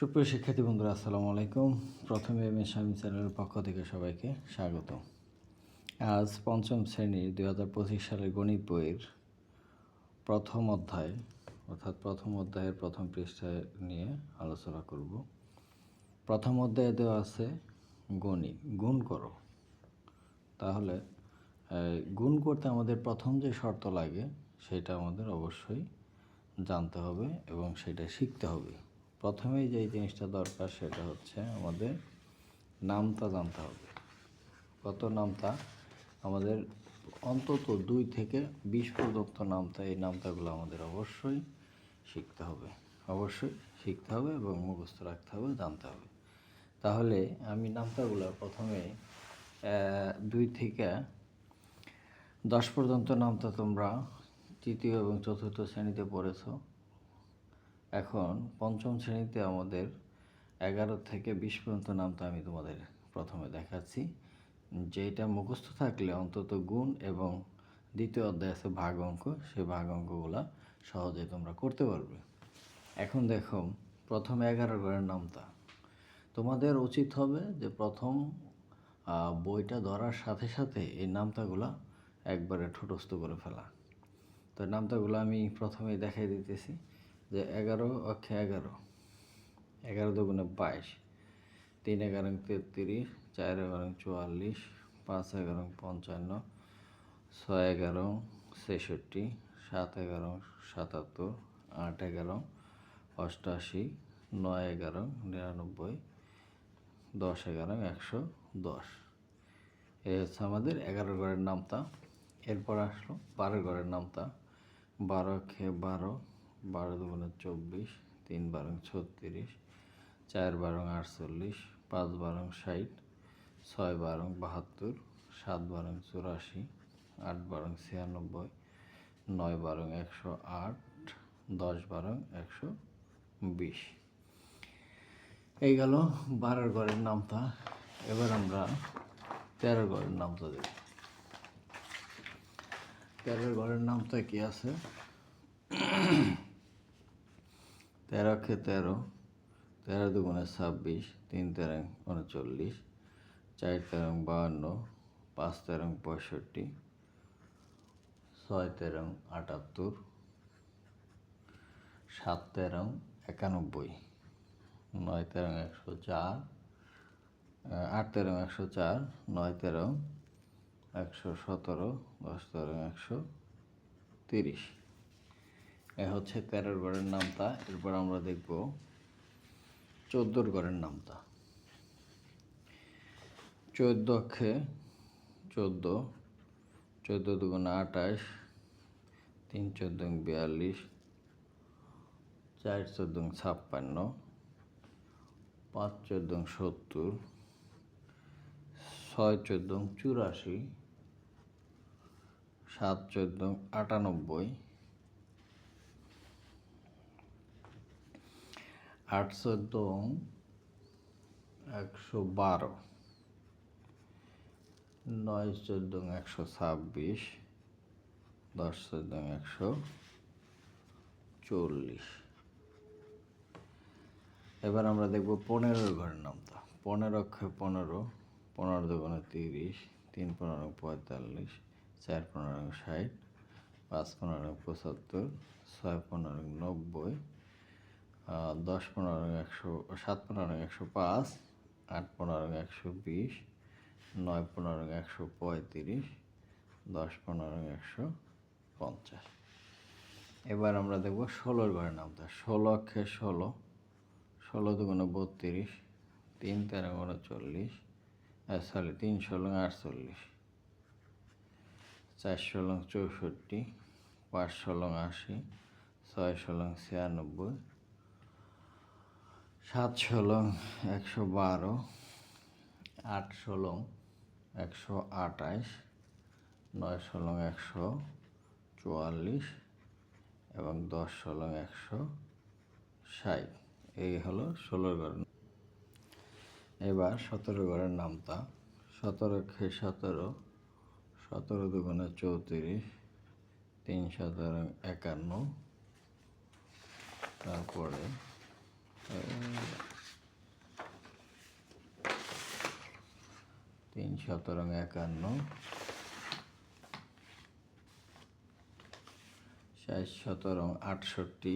সুপ্রিয় শিক্ষার্থী বন্ধুরা, আসসালামু আলাইকুম। প্রথমে এস স্বামী চ্যানেলের পক্ষ থেকে সবাইকে স্বাগত। আজ পঞ্চম শ্রেণির দুই হাজার পঁচিশ সালের গণিত বইয়ের প্রথম অধ্যায়, অর্থাৎ প্রথম অধ্যায়ের প্রথম পৃষ্ঠায় নিয়ে আলোচনা করব। প্রথম অধ্যায়ে দেওয়া আছে গণিত, গুণ করো। তাহলে গুণ করতে আমাদের প্রথম যে শর্ত লাগে, সেটা আমাদের অবশ্যই জানতে হবে এবং সেটা শিখতে হবে। প্রথমেই যে জিনিসটা দরকার সেটা হচ্ছে আমাদের নামতা জানতে হবে। কত নামতা? আমাদের অন্তত দুই থেকে বিশ পর্যন্ত নামতা, এই নামতাগুলো আমাদের অবশ্যই শিখতে হবে। অবশ্যই শিখতে হবে এবং মুখস্থ রাখতে হবে, জানতে হবে। তাহলে আমি নামতাগুলো প্রথমে দুই থেকে দশ পর্যন্ত নামতা তোমরা তৃতীয় এবং চতুর্থ শ্রেণীতে পড়েছো। এখন পঞ্চম শ্রেণীতে আমাদের এগারো থেকে বিশ পর্যন্ত নামটা আমি তোমাদের প্রথমে দেখাচ্ছি। যেটা মুখস্থ থাকলে অন্তত গুণ এবং দ্বিতীয় অধ্যায় আছে ভাগ অঙ্ক, সেই ভাগ অঙ্কগুলা সহজে তোমরা করতে পারবে। এখন দেখো, প্রথম এগারো ঘরের নামটা। তোমাদের উচিত হবে যে প্রথম বইটা ধরার সাথে সাথে এই নামতাগুলা একবারে ঠোঁটস্থ করে ফেলা। তো নামতাগুলো আমি প্রথমেই দেখাই দিতেছি। যে এগারো অক্ষে এগারো। এগারো দুগুণে বাইশ। তিন এগারো তেত্রিশ, চার এগারো চুয়াল্লিশ, পাঁচ এগারো পঞ্চান্ন, ছয় এগারো ছেষট্টি, সাত এগারো সাতাত্তর, আট এগারো অষ্টাশি, নয় এগারো নিরানব্বই, দশ এগারো একশো দশ। এই হচ্ছে আমাদের এগারো ঘরের নামতা। এরপর আসলো বারো ঘরের নামতা। বারো খেয়ে বারো বারো দুগুণে চব্বিশ, তিন বারো ছত্রিশ, চার বারো আটচল্লিশ, পাঁচ বারো ষাট, ছয় বারো বাহাত্তর, সাত বারো চুরাশি, আট বারো ছিয়ানব্বই, নয় বারো একশো আট, দশ বারো একশো বিশ। এই গেল বারোর ঘরের নামটা এবার আমরা তেরো ঘরের নামটা দেখব তেরো ঘরের নামটা কি আছে? তেরো খে তেরো তেরো দুগুণে ছাব্বিশ, তিন তেরো উনচল্লিশ, চার তেরো বাহান্ন, পাঁচ তেরো পঁয়ষট্টি, ছয় তেরো আটাত্তর, সাত তেরো একানব্বই, নয় তেরো একশো চার আট তেরো একশো চার, নয় তেরো একশো সতেরো, দশ তেরো একশো তিরিশ। এ হচ্ছে তেরোর ঘরের নামতা, এরপর আমরা দেখব চোদ্দোর ঘরের নামতা। চোদ্দ অক্ষে চোদ্দ চোদ্দ দুগুণে আঠাশ, তিন চোদ্দ বিয়াল্লিশ, চার চোদ্দ ছাপ্পান্ন, পাঁচ চোদ্দ সত্তর, ছয় চোদ্দ চুরাশি, সাত চোদ্দ আটানব্বই আট চোদ্দ একশো বারো নয় চোদ্দ একশো ছাব্বিশ, দশ চোদ্দ একশো চল্লিশ। এবার আমরা দেখব পনেরো ঘরের নামটা। পনেরো অক্ষে পনেরো পনেরো দুগুণে তিরিশ, তিন পনেরো পঁয়তাল্লিশ, চার পনেরো ষাট, পাঁচ পনেরো পঁচাত্তর, ছয় পনেরো নব্বই দশ পনেরো একশো, সাত পনেরো একশো পাঁচ, আট পনেরো একশো বিশ, নয় পনেরো একশো পঁয়ত্রিশ, দশ পনেরো একশো পঞ্চাশ। এবার আমরা দেখব ষোলোর ঘরের নামটা। ষোলো অক্ষে ষোলো ষোলো দুগুণে বত্রিশ, তিন তেরো উনচল্লিশ সরি তিন ষোলো আটচল্লিশ, চার ষোলো চৌষট্টি, পাঁচ ষোলো আশি, ছয় ষোলো ছিয়ানব্বই সাত ষোলো একশো বারো আট ষোলো একশো আঠাশ নয় ষোলো একশো চুয়াল্লিশ এবং দশ ষোলো একশো ষাট। এই হলো ষোলো ঘরের এবার সতেরো ঘরের নামটা সতেরো খে সতেরো সতেরো দুগুণে চৌত্রিশ, তিন সতেরো একান্ন। তারপরে তিন সতেরং একান্ন। ষাট সতেরং আটষট্টি।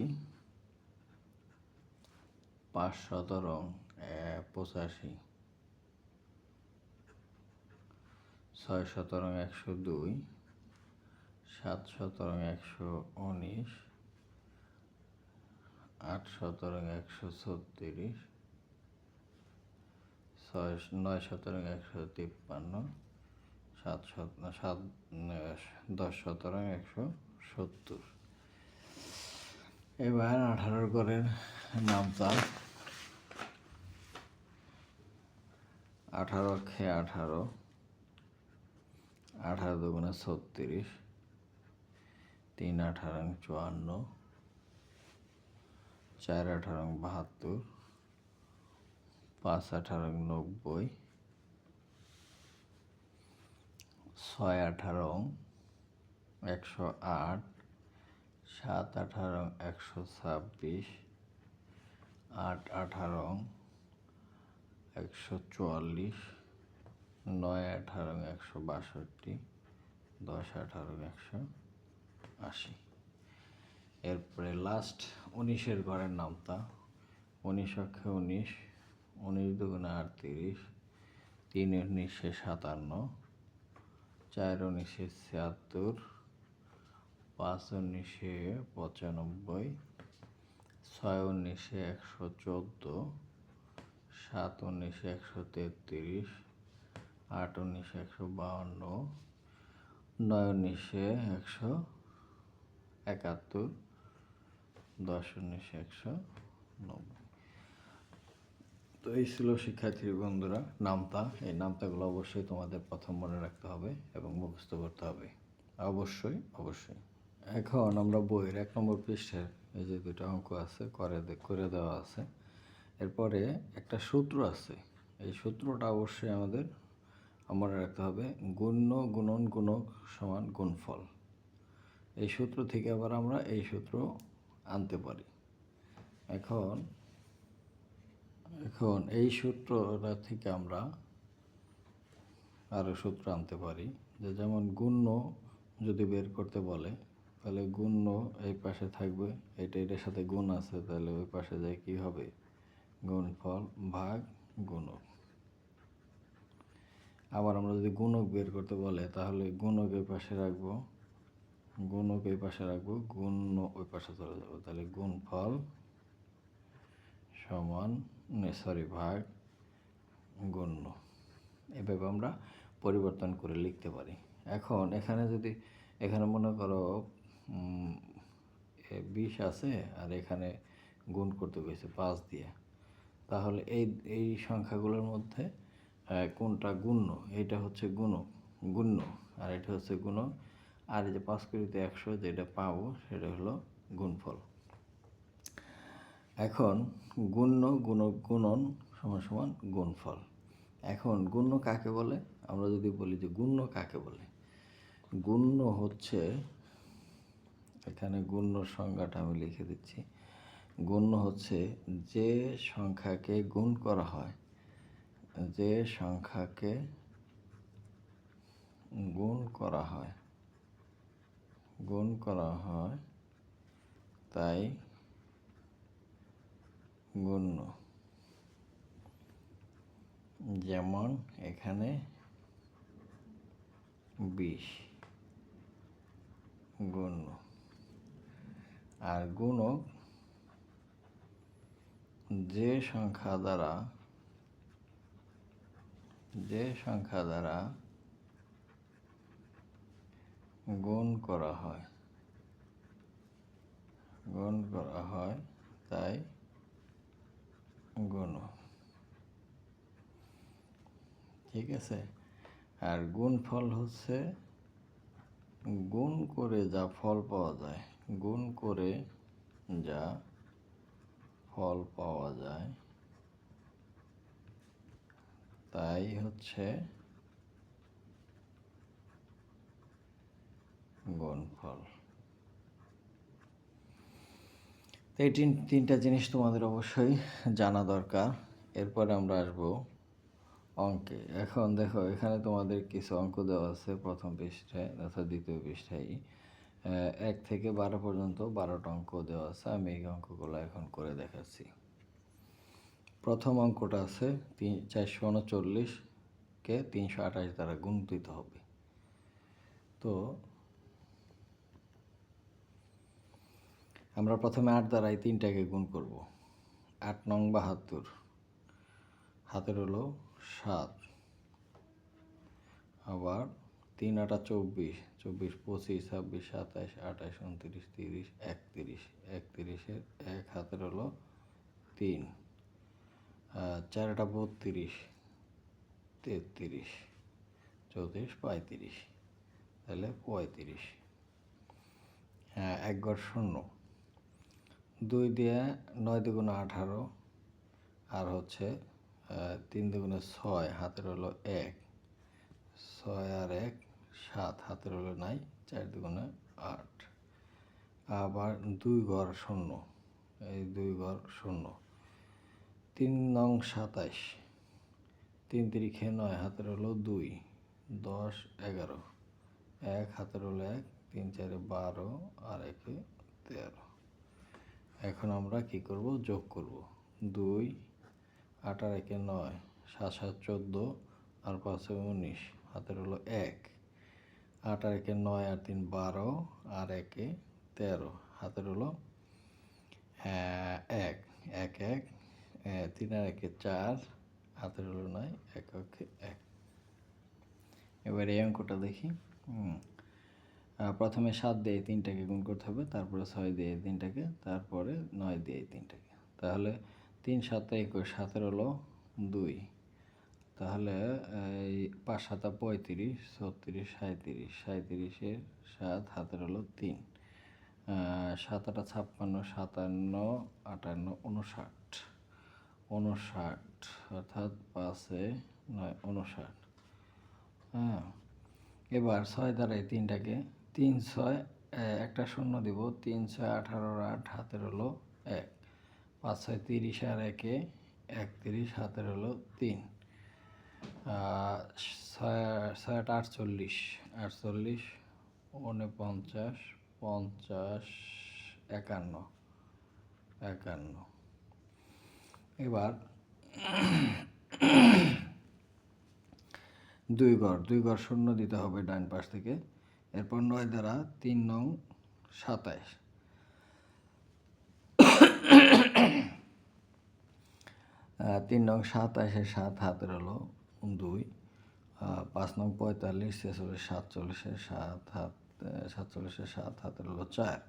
পাঁচ সতেরং পঁচাশি। ছয় সতেরং একশো দুই। সাত সতেরং একশো উনিশ। আট শতরং একশো ছত্রিশ, ছয়, নয় শতরং একশো তিপ্পান্ন, সাত সাত দশ শতরং একশো সত্তর। এবার আঠারো করের নামতা আঠারো খে আঠারো আঠারো দুগুণে ছত্রিশ, তিন আঠারো চুয়ান্ন চার আঠারো বাহাত্তর, পাঁচ আঠারো নব্বই, ছয় আঠারো একশো আট, সাত আঠারো একশো ছাব্বিশ, আট আঠারো একশো চুয়াল্লিশ, নয় আঠারো একশো বাষট্টি, দশ আঠারো একশো আশি। এরপরে লাস্ট উনিশের ঘরের নামতা। উনিশ অক্ষে উনিশ উনিশ দুগুণে আটত্রিশ, তিন উনিশে সাতান্ন, চার উনিশে ছিয়াত্তর, পাঁচ উনিশে পঁচানব্বই, ছয় উনিশে একশো চোদ্দ, সাত উনিশে একশো তেত্রিশ, আট উনিশে একশো বাহান্ন নয় উনিশে একশো একাত্তর দশ, উনিশে, একশো, নব্বই। তো এই ছিল শিক্ষার্থী বন্ধুরা, নামতা। এই নামতাগুলো অবশ্যই তোমাদের প্রথম মনে রাখতে হবে এবং মুখস্থ করতে হবে। অবশ্যই অবশ্যই। এখন আমরা বইয়ের এক নম্বর পৃষ্ঠের এই যে দুটো অঙ্ক আছে, করে করে দেওয়া আছে। এরপরে একটা সূত্র আছে। এই সূত্রটা অবশ্যই আমাদের মনে রাখতে হবে, গুণ্য গুণন গুণক সমান গুণফল। এই সূত্র থেকে আবার আমরা এই সূত্র আনতে পারি। এখন এখন এই সূত্রটা থেকে আমরা আরও সূত্র আনতে পারি যে যেমন গুণ্য যদি বের করতে বলে, তাহলে গুণ্য এই পাশে থাকবে, এটা এটার সাথে গুণ আছে, তাহলে ওই পাশে যায় কী হবে? গুণফল ভাগ গুণক আবার আমরা যদি গুণক বের করতে বলে, তাহলে গুণক এই পাশে রাখব। গুণক এই পাশে রাখব, গুণ ওই পাশে চলে যাব। তাহলে গুণফল সমান সরি ভাগ, গণ্য। এভাবে আমরা পরিবর্তন করে লিখতে পারি। এখন এখানে যদি, এখানে মনে করো বিশ আছে আর এখানে গুণ করতে গেছে পাঁচ দিয়ে। তাহলে এই এই সংখ্যাগুলোর মধ্যে কোনটা গুণ্য? এটা হচ্ছে গুণ, গুণ্য। আর এটা হচ্ছে গুণ আর এই যে পাঁচ কুড়িতে একশো যেটা পাবো সেটা হলো গুণফল। এখন গুণ্য গুণ গুণন সমান সমান গুণফল। এখন গুণ্য কাকে বলে? আমরা যদি বলি যে গুণ্য কাকে বলে? গুণ্য হচ্ছে, এখানে গুণ্য সংজ্ঞাটা আমি লিখে দিচ্ছি। গুণ্য হচ্ছে যে সংখ্যাকে গুণ করা হয়, যে সংখ্যাকে গুণ করা হয় গুণ করা হয়, তাই গণ্য যেমন এখানে বিশ গণ্য আর গুণক যে সংখ্যা দ্বারা, যে সংখ্যা দ্বারা গুণ করা হয়। গুণ করা হয়, তাই গুণ। ঠিক আছে? আর গুণ ফল হচ্ছে গুণ করে যা ফল পাওয়া যায়, গুণ করে যা ফল পাওয়া যায়, তাই হচ্ছে গুণফল। এই তিন, তিনটা জিনিস তোমাদের অবশ্যই জানা দরকার। এরপরে আমরা আসব অঙ্কে। এখন দেখো, এখানে তোমাদের কিছু অঙ্ক দেওয়া আছে প্রথম পৃষ্ঠায় অর্থাৎ দ্বিতীয় পৃষ্ঠায়। এক থেকে বারো পর্যন্ত বারোটা অঙ্ক দেওয়া আছে। আমি এই অঙ্কগুলো এখন করে দেখাচ্ছি। প্রথম অঙ্কটা আছে তিন, চারশো উনচল্লিশকে তিনশো আঠাশ দ্বারা গুণ দিতে হবে। তো আমরা প্রথমে আট দ্বারা এই তিনটাকে গুণ করব। আট নং বাহাত্তর। হাতের হলো সাত। আবার তিন আটা চব্বিশ। চব্বিশ পঁচিশ ছাব্বিশ সাতাশ আঠাশ উনত্রিশ তিরিশ একত্রিশ। একত্রিশের এক হাতের হলো তিন। আহ, চার আটা বত্রিশ তেত্রিশ চৌত্রিশ পঁয়ত্রিশ। তাহলে পঁয়ত্রিশ। হ্যাঁ এক ঘর শূন্য। দুই দিয়ে নয় দুগুণে আঠারো, আর হচ্ছে তিন দুগুণে ছয়, হাতের হলো এক। ছয় আর এক, সাত, হাতের হলো নাই, চার দুগুণে আট। আবার দুই ঘর শূন্য, এই দুই ঘর শূন্য। তিন নং সাতাইশ, তিন তিরিখে নয়, হাতের হলো দুই, দশ, এগারো। এক, হাতের হলো এক, তিন চারে বারো, আর একে তেরো। এখন আমরা কি করব? যোগ করব। দুই, আট আর একে নয়, সাত সাত, চোদ্দ আর পাঁচে উনিশ। হাতের হলো এক। আট আর একে নয় আর তিন, বারো আর একে তেরো। হাতের হলো এক। এক এক তিন আর একে চার। হাতের হলো নয়, এক, একে এক। এবার এই অঙ্কটা দেখি। হুম। প্রথমে সাত দিয়ে তিনটাকে গুণ করতে হবে, তারপরে ছয় দিয়ে তিনটাকে, তারপরে নয় দিয়ে তিনটাকে। তাহলে তিন সাতটা একুশ, সাতের হলো দুই। তাহলে, এই পাঁচ সাতা পঁয়ত্রিশ, ছত্রিশ সাঁত্রিশ সাঁত্রিশের সাত হাতের হলো তিন। সাত আটা ছাপ্পান্ন, সাতান্ন, আটান্ন, উনষাট। উনষাট, অর্থাৎ পাঁচে নয়, উনষাট। হ্যাঁ এবার ছয় দ্বারা এই তিনটাকে তিন ছয় একটা শূন্য দিব। তিন ছয় আঠারোর আট হাতের হলো এক। পাঁচ ছয় তিরিশ আর একে একত্রিশ হাতের হলো তিন। ছয় ছয় আট আটচল্লিশ। আটচল্লিশ উনপঞ্চাশ পঞ্চাশ একান্ন। একান্ন। এবার দুই ঘর দুই ঘর শূন্য দিতে হবে ডান পাশ থেকে। এরপর নয় দ্বারা তিন নং সাতাইশ। তিন নং সাতাইশে সাত হাতের হলো দুই। পাঁচ নং পঁয়তাল্লিশ ছেচল্লিশ সাতচল্লিশের সাত হাত আহ, সাতচল্লিশের সাত হাতের হলো চার।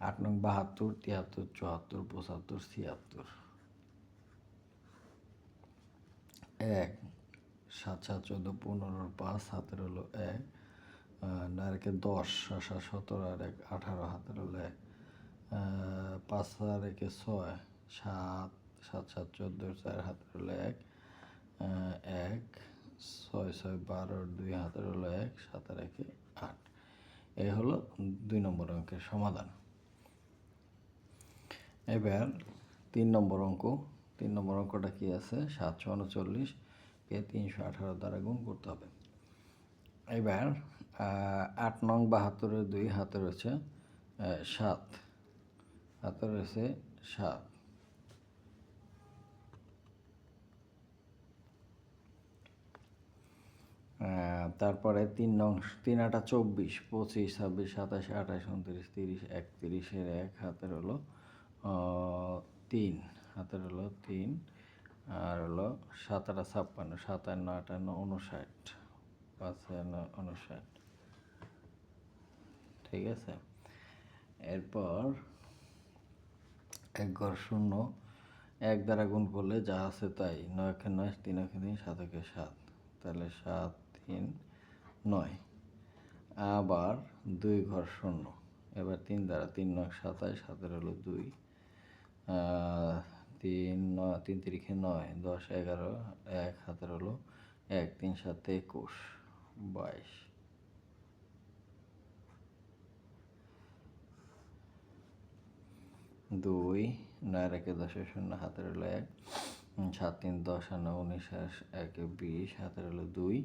আট নং বাহাত্তর তিয়াত্তর চুয়াত্তর পঁচাত্তর ছিয়াত্তর। এক সাত সাত চোদ্দ পনেরো পাঁচ হাতের হলো এক নারকে দশ, সাত সতেরো, আর এক আঠারো, হাতের হলো এক। পাঁচ আর একে ছয়, সাত সাত সাত চোদ্দ, চার হাতের হলো এক। এক, ছয় ছয় বারো, দুই হাতের হলো এক, সাত আর একে আট। এই হলো দুই নম্বর অঙ্কের সমাধান। এবার তিন নম্বর অঙ্ক। তিন নম্বর অঙ্কটা কি আছে? সাতশো উনচল্লিশ কে তিনশো আঠারো দ্বারা গুণ করতে হবে। এবার আট নং বাহাত্তরের দুই হাতে রয়েছে সাত। হাতে রয়েছে সাত। তারপরে তিন নং, তিন আটা চব্বিশ, পঁচিশ, ছাব্বিশ, সাতাশ, আঠাশ, উনত্রিশ, তিরিশ, একত্রিশের এক হাতের হলো তিন। হাতের হলো তিন। আর হলো সাত আটা ছাপ্পান্ন সাতান্ন আটান্ন উনষাট পাঁচান্ন উনষাট ঠিক আছে? এরপর এক ঘর শূন্য, এক দ্বারা গুণ করলে যা আছে তাই, নয় একে নয়, তিন একে তিন, সাত একে সাত। তাহলে সাত, তিন, নয়। আবার দুই ঘর শূন্য, এবার তিন দ্বারা তিন নয়, সাতাশ, সাতের হলো দুই। তিন নয় তিন তিরিখে নয়, দশ, এগারো, এক হাতের হলো এক, তিন, সাতে, একুশ, বাইশ। দুই, নয় রেখে দশের শূন্য হাতের হলো এক, সাত, তিন, দশ আর নয় উনিশ একে বিশ হাতের হলো দুই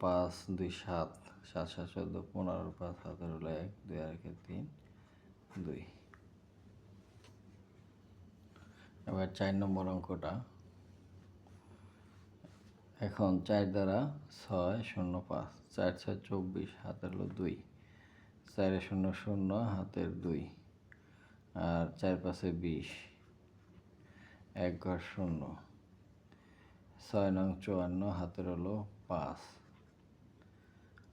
পাঁচ, দুই, সাত সাত সাত, চোদ্দ, পনেরো, পাঁচ হাতের হলো এক, দুই, আর একে তিন, দুই। এবার চার নম্বর অঙ্কটা। এখন চার দ্বারা ছয় শূন্য পাঁচ, চার ছয় চব্বিশ, হাতের হলো দুই, চারে শূন্য শূন্য, হাতের দুই, আর চার পাশে বিশ, এক ঘর শূন্য, ছয় নং চুয়ান্ন, হাতের হলো পাঁচ,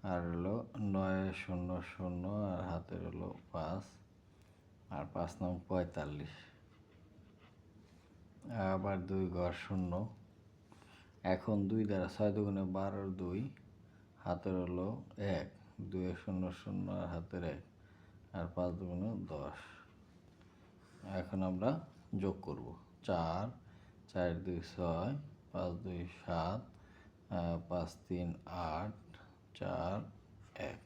আর হলো নয় শূন্য শূন্য, আর হাতের হলো পাঁচ, আর পাঁচ নং পঁয়তাল্লিশ। আবার দুই ঘর শূন্য। এখন দুই দ্বারা ছয় দুগুণে বারোর দুই, হাতের হলো এক। দুই শূন্য শূন্য আর হাতের এক। আর পাঁচ দুগুণে দশ। এখন আমরা যোগ করব। চার চার দুই ছয়, পাঁচ দুই সাত পাঁচ তিন আট, চার এক।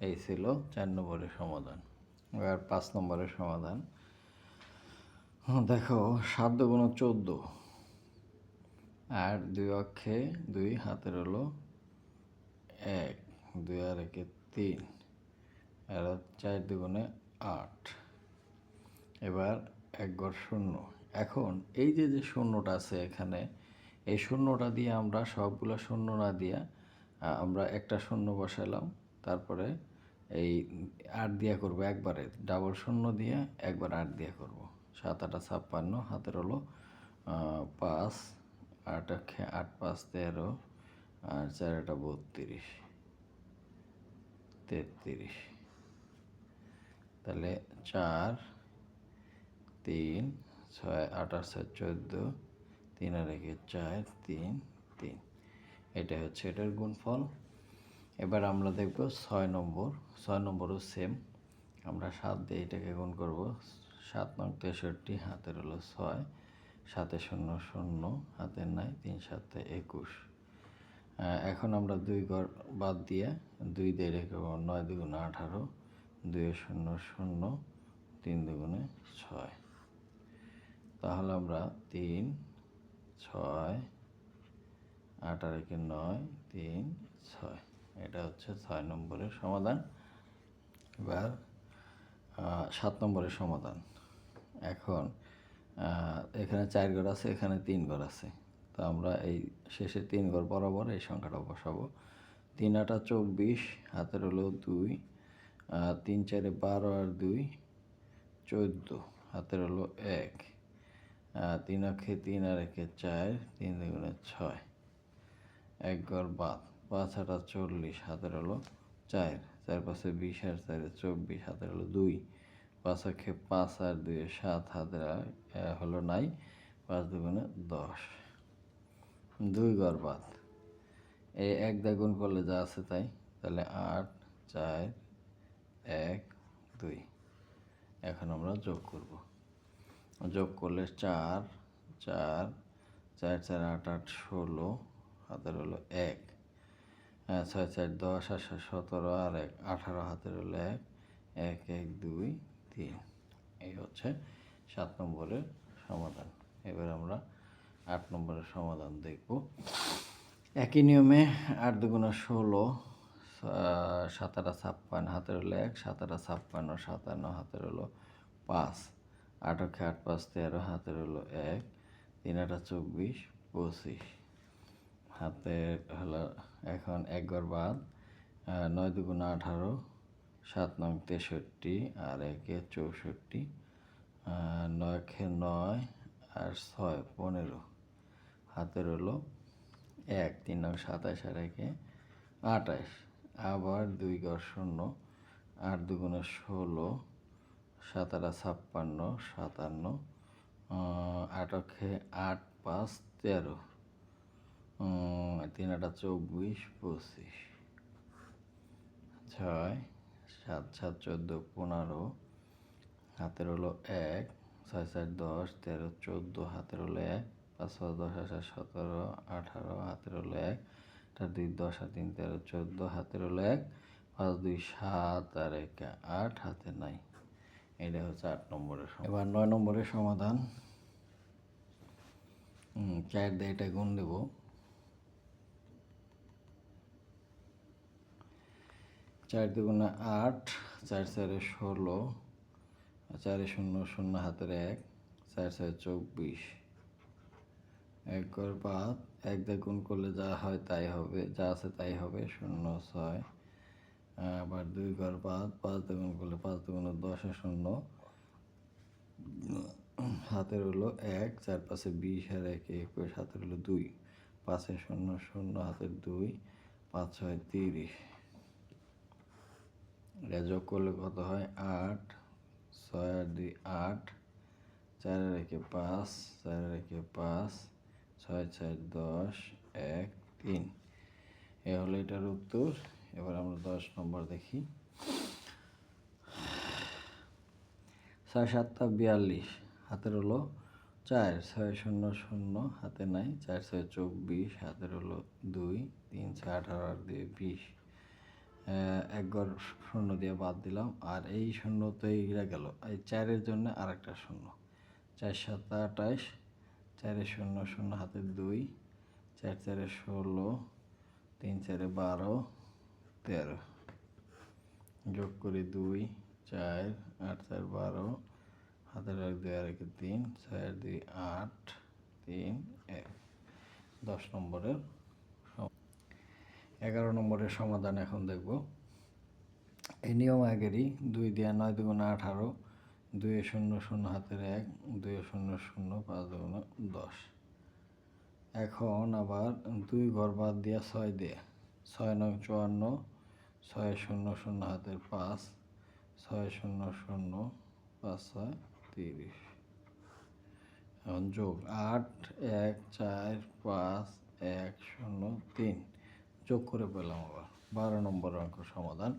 এই ছিল চার নম্বরের সমাধান। এবার পাঁচ নম্বরের সমাধান। দেখো, সাত দুগুণ চোদ্দ। আর দুই অক্ষে দুই, হাতের হলো এক। দুই আর একে তিন। আর চার দুগুণে আট। এবার এক ঘর শূন্য। এখন এই যে যে শূন্যটা আছে এখানে, এই শূন্যটা দিয়ে আমরা সবগুলো শূন্য না দিয়ে আমরা একটা শূন্য বসালাম তারপরে এই আট দিয়া করব একবারে। ডাবল শূন্য দিয়ে একবার আট দিয়া করব। সাত আটা ছাপ্পান্ন, হাতের হলো পাঁচ আট আটে পাঁচ তেরো, আর চার আটা বত্রিশ, তেত্রিশ। তাহলে চার, তিন, ছয়, আঠাশ, ছয়, চোদ্দ, তিন আর একে চার, তিন তিন। এটা হচ্ছে এটার গুণফল। এবার আমরা দেখব ছয় নম্বর, ছয় নম্বরও সেম আমরা সাত দিয়ে এটাকে গুণ করব সাত নং তেষট্টি, হাতের হলো ছয়, সাতে শূন্য শূন্য, হাতের নাই তিন, সাতে একুশ। এখন আমরা দুই ঘর বাদ দিয়ে দুই দিয়ে রেখে নয় দুগুণে আঠারো দুই শূন্য শূন্য, তিন দুগুণে ছয়। তাহলে আমরা তিন, ছয় আট আর একে নয়, তিন, ছয়। এটা হচ্ছে ছয় নম্বরের সমাধান। এবার সাত নম্বরের সমাধান। এখন এখানে চার ঘর আছে, এখানে তিন ঘর আছে। তো আমরা এই শেষে তিন ঘর বরাবর এই সংখ্যাটা বসাবো। তিন আটা চব্বিশ, হাতের হলো দুই তিন চারে বারো আর দুই, চোদ্দ, হাতের হলো এক। তিন অক্ষে তিন আর একে চার, তিন দুগুণে ছয়। এক ঘর বাদ, পাঁচ আটা চল্লিশ, হাতের হলো চার চার পাশে বিশ আর চারে চব্বিশ, হাতের হলো দুই। পাঁচ অক্ষে পাঁচ আর দুই সাত আহ, হলো নাই পাঁচ দুগুণে দশ। দুই ঘর বাদ। এই এক দ্বিগুণ করলে যা আছে তাই তাহলে আট চার এক দুই। এখন আমরা যোগ করব। যোগ করলে চার চার চার চার আট আট ষোলো হাতের হলো এক। ছয় চার দশ আর সতেরো আর এক আঠারো হাতের হলো এক এক এক দুই তিন এই হচ্ছে সাত নম্বরের সমাধান। এবার আমরা আট নম্বরের সমাধান দেখব। একই নিয়মে আট দুগুণা ষোলো সাতারা ছাপ্পান্ন, হাতের হলো এক, সাতারা ছাপ্পান্ন, সাতান্ন, হাতের হলো পাঁচ, আট অক্ষে আট পাঁচ তেরো, হাতের হলো এক, তিন আটা চব্বিশ, পঁচিশ। হাতের হলো এখন এক ঘর বাদ নয় দুগুণ আঠারো সাত নং তেষট্টি আর একে চৌষট্টি আহ, নয় আর ছয় পনেরো। হাতের হলো এক তিন নং সাতাশ আর একে আঠাশ। আবার দুই ঘর শূন্য আট দুগুণে ষোলো সাতারা ছাপ্পান্ন সাতান্ন আহ, আট অক্ষে আট পাঁচ তেরো তিন আটা চব্বিশ পঁচিশ ছয় সাত সাত, চোদ্দ, পনেরো, হাতের হলো এক, ছয়, চার, দশ, তেরো, চোদ্দ, হাতের হলো এক, পাঁচ, ছয়, দশ আঠাশ সতেরো, আঠারো, হাতের হলো এক চার দুই, দশ আর তিন, তেরো, চোদ্দ, হাতের হলো এক, পাঁচ, দুই, সাত, আর এক, আট, হাতে নাই। এটা হচ্ছে আট নম্বরের। এবার নয় নম্বরের সমাধান। চার দিয়ে এটা গুণ দেব। চার দুগুণে আট, চার চারে ষোলো চারে শূন্য শূন্য হাতের এক, চার চারে চব্বিশ। এক করে পাঁচ এক দিয়ে করলে যা হয় তাই হবে, যা আছে তাই হবে, শূন্য ছয়। আবার দুই ঘর পাঁচ পাঁচ দিয়ে করলে পাঁচ দুগুণে দশ শূন্য। হাতের হলো এক চার পাশে বিশ আর এক একুশ, হাতের হলো দুই। পাঁচে শূন্য শূন্য হাতের দুই, পাঁচ ছয় তিরিশ। যোগ করলে কত হয়? আট, ছয় আর দুই, আট, চার রেখে পাঁচ, চার রেখে পাঁচ, ছয় ছয়, দশ, এক, তিন। এ হলো এটার উত্তর। এবার আমরা দশ নম্বর দেখি। ছয় সাতটা বিয়াল্লিশ। হাতের হলো চার, ছয়, শূন্য শূন্য। হাতে নাই। চার, ছয়, চব্বিশ। হাতের হলো দুই, তিন, ছয়, আঠারো আর দুই, বিশ। এক ঘর শূন্য দিয়ে বাদ দিলাম। আর এই শূন্য তো এইরা গেল। এই চারের জন্য আর একটা শূন্য চার সাত আঠাশ চারে শূন্য শূন্য হাতের দুই, চার চারে ষোলো, তিন চারে বারো, তেরো। যোগ করি দুই, চার, আট চার বারো, হাতের এক, দুই, আর একে তিন আর দুই, আট, তিন, এক। দশ নম্বরের এগারো নম্বরের সমাধান এখন দেখব। এই নিয়ম আগেরই, দুই দেওয়া নয় দুগুণ আঠারো, দুই শূন্য শূন্য হাতের এক, দুই শূন্য শূন্য পাঁচ দুগুণ দশ। এখন আবার দুই ঘর বাদ দিয়া ছয় দেয়া, ছয় নয় চুয়ান্ন, ছয় শূন্য শূন্য হাতের পাঁচ, ছয় শূন্য শূন্য পাঁচ ছয় তিরিশ। এখন যোগ আট, এক, চার, পাঁচ, এক, শূন্য, তিন। যোগ করে পেলাম আবার। বারো নম্বর অঙ্ক সমাধান।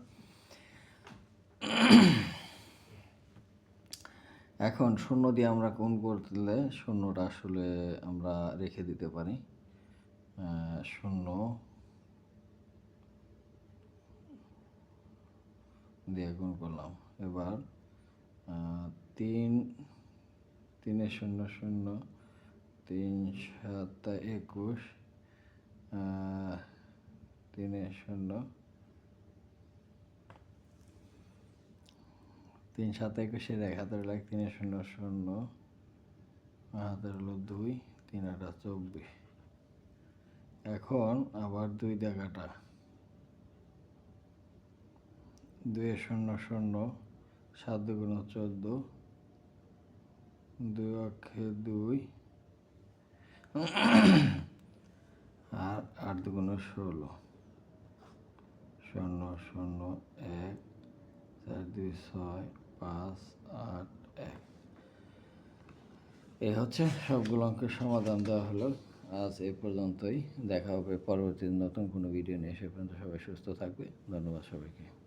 এখন শূন্য দিয়ে আমরা কোন করলে শূন্যটা আসলে আমরা রেখে দিতে পারি? শূন্য দিয়ে গুণ করলাম। এবার তিন, তিনে শূন্য শূন্য, তিন, সাত একুশ তিনে শূন্য। তিন সাত একুশের এক হাতের এক, তিনে শূন্য শূন্য। হাতের হলো দুই, তিন আটা চব্বিশ। এখন আবার দুই দেখাটা। দুই শূন্য শূন্য, সাত দুগুণ চোদ্দ। দুই অক্ষে দুই, আর আট দুগুণ ষোলো। শূন্য শূন্য, এক, চার, দুই, ছয়, পাঁচ, আট, এক। এ হচ্ছে সবগুলো অঙ্কের সমাধান দেওয়া হলো। আজ এ পর্যন্তই। দেখা হবে পরবর্তী নতুন কোনো ভিডিও নিয়ে। সে পর্যন্ত সবাই সুস্থ থাকবে। ধন্যবাদ সবাইকে।